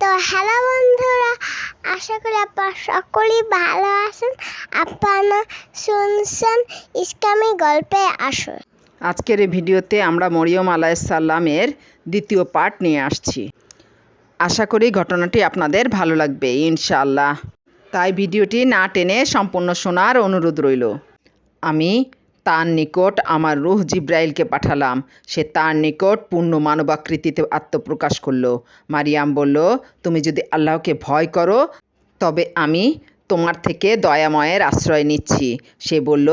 তো হ্যালো বন্ধুরা, আশা করি আপনারা সকলেই ভালো আছেন। আপনারা শুনছেন ইসলামী গল্পে আসুন আজকের এই ভিডিওতে আমরা মরিয়ম আলাইসাল্লামের দ্বিতীয় পার্ট নিয়ে আসছি। আশা করি ঘটনাটি আপনাদের ভালো লাগবে, ইনশাআল্লাহ। তাই ভিডিওটি না টেনে সম্পূর্ণ শোনার অনুরোধ রইল। আমি তার নিকট আমার রুহ জিব্রাইলকে পাঠালাম। সে তার নিকট পূর্ণ মানবাকৃতিতে আত্মপ্রকাশ করল। মারিয়াম বলল, তুমি যদি আল্লাহকে ভয় করো, তবে আমি তোমার থেকে দয়াময়ের আশ্রয় নিচ্ছি। সে বলল,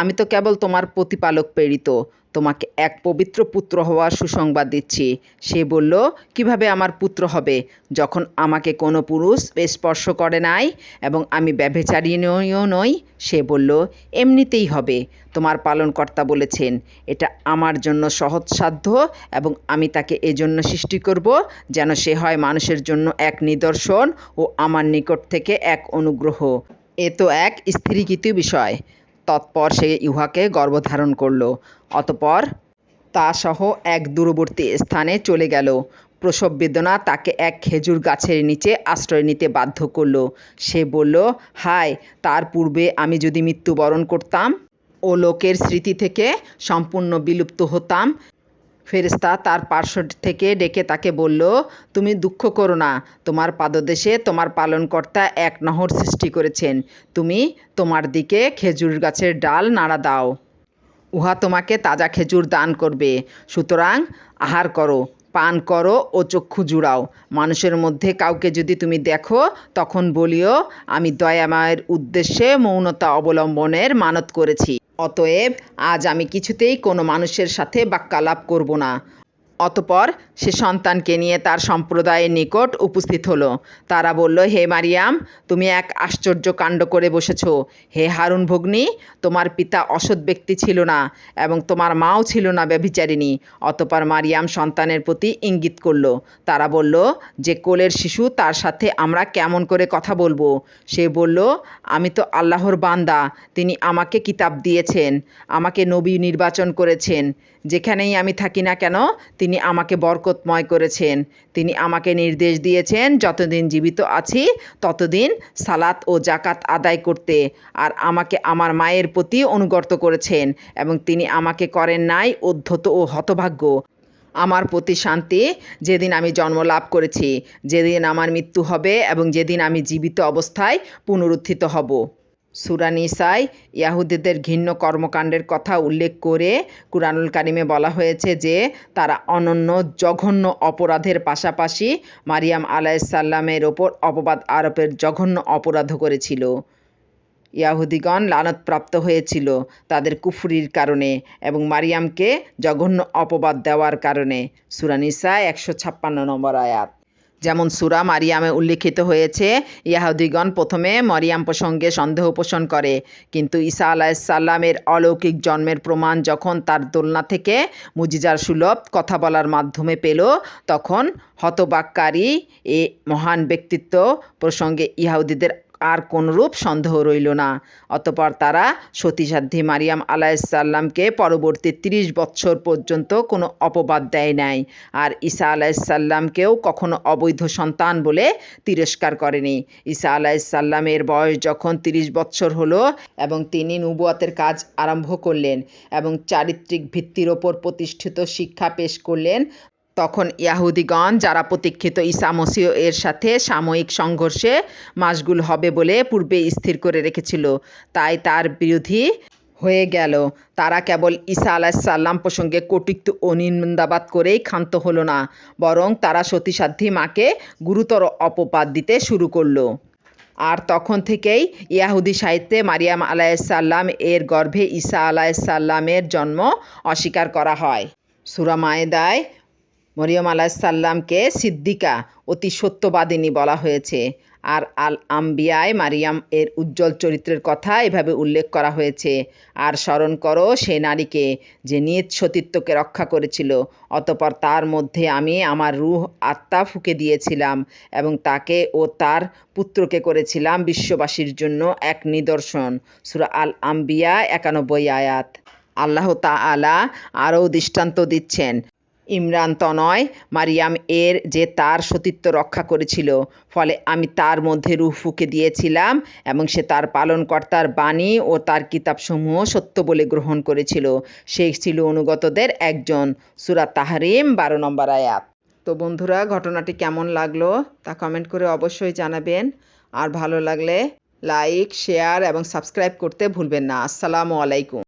আমি তো কেবল তোমার প্রতিপালক প্রেরিত। তোমাকে এক পবিত্র পুত্র হওয়ার সুসংবাদ দিচ্ছি। সে বলল, কীভাবে আমার পুত্র হবে? যখন আমাকে কোনো পুরুষ স্পর্শ করে নাই এবং আমি ব্যভিচারিণীও নই, সে বলল, এমনিতেই হবে। তোমার পালনকর্তা বলেছেন, এটা আমার জন্য সহজসাধ্য এবং আমি তাকে এজন্য সৃষ্টি করব যেন সে হয় মানুষের জন্য এক নিদর্শন ও আমার নিকট থেকে এক অনুগ্রহ। এ তো এক স্থিরীকৃত বিষয়। তৎপর সে ইউহাকে গর্ভধারণ করল। অতপর তা সহ এক দূরবর্তী স্থানে চলে গেল। প্রসব বেদনা তাকে এক খেজুর গাছের নিচে আশ্রয় নিতে বাধ্য করল। সে বলল, হায়, তার পূর্বে আমি যদি মৃত্যুবরণ করতাম, ও লোকের স্মৃতি থেকে সম্পূর্ণ বিলুপ্ত হতাম। ফেরেশতা তার পার্শ্ব থেকে ডেকে তাকে বলল, তুমি দুঃখ করো না, তোমার পাদদেশে তোমার পালনকর্তা এক নহর সৃষ্টি করেছেন। তুমি তোমার দিকে খেজুর গাছের ডাল নাড়া দাও। উহা তোমাকে তাজা খেজুর দান করবে। সুতরাং আহার করো, পান করো ও চক্ষু জুড়াও। মানুষের মধ্যে কাউকে যদি তুমি দেখো, তখন বলিও, আমি দয়ামায়ের উদ্দেশ্যে মৌনতা অবলম্বনের মানত করেছি। অতএব আজ আমি কিছুতেই কোনো মানুষের সাথে বাক্যালাপ করব না। অতপর সে সন্তানকে নিয়ে তার সম্প্রদায়ের নিকট উপস্থিত হলো। তারা বলল, হে মারিয়াম, তুমি এক আশ্চর্য কাণ্ড করে বসেছ। হে হারুন ভগ্নী, তোমার পিতা অসৎ ব্যক্তি ছিল না এবং তোমার মাও ছিল না ব্যভিচারিণী। অতপর মারিয়াম সন্তানের প্রতি ইঙ্গিত করল। তারা বলল, যে কোলের শিশু, তার সাথে আমরা কেমন করে কথা বলব? সে বলল, আমি তো আল্লাহর বান্দা, তিনি আমাকে কিতাব দিয়েছেন, আমাকে নবী নির্বাচন করেছেন। যেখানেই আমি থাকি না কেন, তিনি আমাকে বরকতময় করেছেন। তিনি আমাকে নির্দেশ দিয়েছেন, যতদিন জীবিত আছি, ততদিন সালাত ও জাকাত আদায় করতে। আর আমাকে আমার মায়ের প্রতি অনুগত করেছেন এবং তিনি আমাকে করেন নাই অধ্যত ও হতভাগ্য। আমার প্রতি শান্তি, যেদিন আমি জন্ম লাভ করেছি, যেদিন আমার মৃত্যু হবে এবং যেদিন আমি জীবিত অবস্থায় পুনরুত্থিত হব। সুরানিসাই ইয়াহুদিদের ঘৃণ্য কর্মকাণ্ডের কথা উল্লেখ করে কুরআনুল কারিমে বলা হয়েছে যে, তারা অনন্য, জঘন্য অপরাধের পাশাপাশি মারিয়াম আলাইসাল্লামের ওপর অপবাদ আরোপের জঘন্য অপরাধও করেছিল। ইয়াহুদিগণ লানতপ্রাপ্ত হয়েছিল তাদের কুফুরির কারণে এবং মারিয়ামকে জঘন্য অপবাদ দেওয়ার কারণে। সুরানিসা একশো ছাপ্পান্ন নম্বর আয়াত। যেমন সুরা মারিয়ামে উল্লিখিত হয়েছে ইয়াহুদিগণ প্রথমে মরিয়াম প্রসঙ্গে সন্দেহ পোষণ করে। কিন্তু ঈসা আলাহিসাল্লামের অলৌকিক জন্মের প্রমাণ যখন তার দোলনা থেকে মুজিজার সুলভ কথা বলার মাধ্যমে পেল, তখন হতবাককারী এ মহান ব্যক্তিত্ব প্রসঙ্গে ইহুদিদের আর কোনরূপ সন্দেহ রইল না। অতপর তারা সতীসাধ্যী মারিয়াম আলাইসাল্লামকে পরবর্তী তিরিশ বৎসর পর্যন্ত কোনো অপবাদ দেয় নাই। আর ঈসা আলাইসাল্লামকেও কখনো অবৈধ সন্তান বলে তিরস্কার করেনি। ঈসা আলাইসাল্লামের বয়স যখন তিরিশ বৎসর হলো এবং তিনি নুবুয়াতের কাজ আরম্ভ করলেন এবং চারিত্রিক ভিত্তির ওপর প্রতিষ্ঠিত শিক্ষা পেশ করলেন তখন ইয়াহুদিগণ, যারা প্রতীক্ষিত ঈসা মসিহ এর সাথে সাময়িক সংঘর্ষে মাসগুল হবে বলে পূর্বে স্থির করে রেখেছিল, তাই তার বিরোধী হয়ে গেল। তারা কেবল ঈসা আলাহিসাল্লাম প্রসঙ্গে কটুক্ত ও নিন্দাবাদ করেই ক্ষান্ত হলো না, বরং তারা সতীসাধ্যী মাকে গুরুতর অপবাদ দিতে শুরু করল। আর তখন থেকেই ইয়াহুদি সাহিত্যে মারিয়াম আলাইসাল্লাম এর গর্ভে ঈসা আলাইসাল্লামের জন্ম অস্বীকার করা হয়। সুরা মায়েদায় মরিয়ম আলাহিসাল্লামকে সিদ্দিকা অতি সত্যবাদিনী বলা হয়েছে। আর আল আম্বিয়ায় মারিয়াম এর উজ্জ্বল চরিত্রের কথা এভাবে উল্লেখ করা হয়েছে। আর স্মরণ করো সে নারীকে যে নিজ সতীত্বকে রক্ষা করেছিল, অতপর তার মধ্যে আমি আমার রুহ আত্মা ফুঁকে দিয়েছিলাম এবং তাকে ও তার পুত্রকে করেছিলাম বিশ্ববাসীর জন্য এক নিদর্শন। সুরা আল আম্বিয়া একানব্বই আয়াত। আল্লাহ তাআলা আরও দৃষ্টান্ত দিচ্ছেন। ইমরান তনয় মারিয়াম এর যে তার সতীত্ব রক্ষা করেছিল। ফলে আমি তার মধ্যে রূহ ফুঁকে দিয়েছিলাম এবং সে তার পালনকর্তার বাণী ও তার কিতাবসমূহ সত্য বলে গ্রহণ করেছিল। সে ছিল অনুগতদের একজন। সুরা তাহরিম, বারো নম্বর আয়াত। তো বন্ধুরা, ঘটনাটি কেমন লাগল তা কমেন্ট করে অবশ্যই জানাবেন। আর ভালো লাগলে লাইক, শেয়ার এবং সাবস্ক্রাইব করতে ভুলবেন না। আসসালামু আলাইকুম।